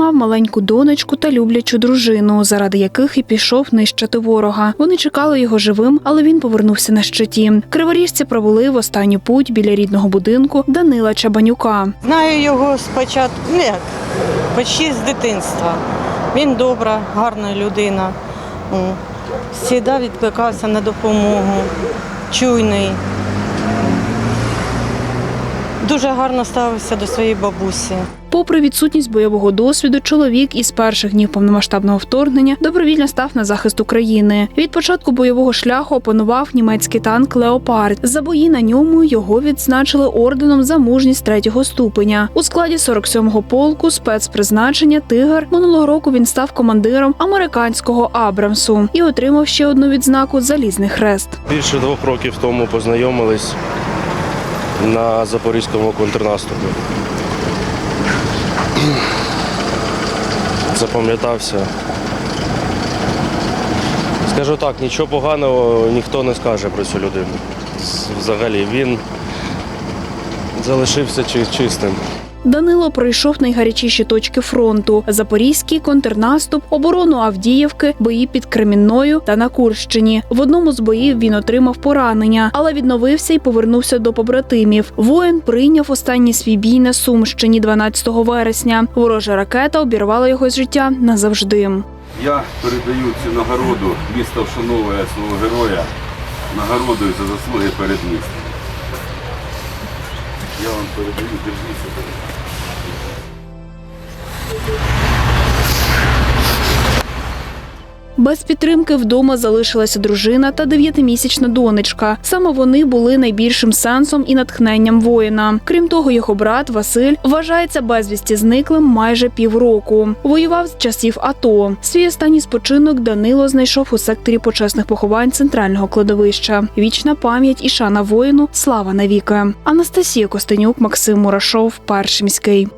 мав маленьку донечку та люблячу дружину, заради яких і пішов нищити ворога. Вони чекали його живим, але він повернувся на щиті. Криворіжці провели в останню путь біля рідного будинку Данила Чабанюка. Знаю його спочатку, ну як, почти з дитинства. Він добра, гарна людина. Завжди відкликався на допомогу, чуйний. Дуже гарно ставився до своєї бабусі. Попри відсутність бойового досвіду, чоловік із перших днів повномасштабного вторгнення добровільно став на захист України. Від початку бойового шляху опанував німецький танк Леопард. За бої на ньому його відзначили орденом за мужність третього ступеня. У складі 47-го полку спецпризначення Тигр минулого року він став командиром американського Абрамсу і отримав ще одну відзнаку Залізний хрест. Більше двох років тому познайомились на запорізькому контрнаступі. Запам'ятався. Скажу так, нічого поганого ніхто не скаже про цю людину. Взагалі він залишився чистим. Данило пройшов найгарячіші точки фронту: Запорізький контрнаступ, оборону Авдіївки, бої під Кремінною та на Курщині. В одному з боїв він отримав поранення, але відновився і повернувся до побратимів. Воїн прийняв останній свій бій на Сумщині 12 вересня. Ворожа ракета обірвала його з життя назавжди. Я передаю цю нагороду, місто вшановує свого героя нагородою за заслуги перед містом. Я вам передаю, держіться. Без підтримки вдома залишилася дружина та дев'ятимісячна донечка. Саме вони були найбільшим сенсом і натхненням воїна. Крім того, його брат Василь вважається безвісті зниклим майже півроку. Воював з часів АТО. Свій останній спочинок Данило знайшов у секторі почесних поховань центрального кладовища. Вічна пам'ять і шана воїну. Слава навіки. Анастасія Костенюк, Максим Мурашов, Перший міський.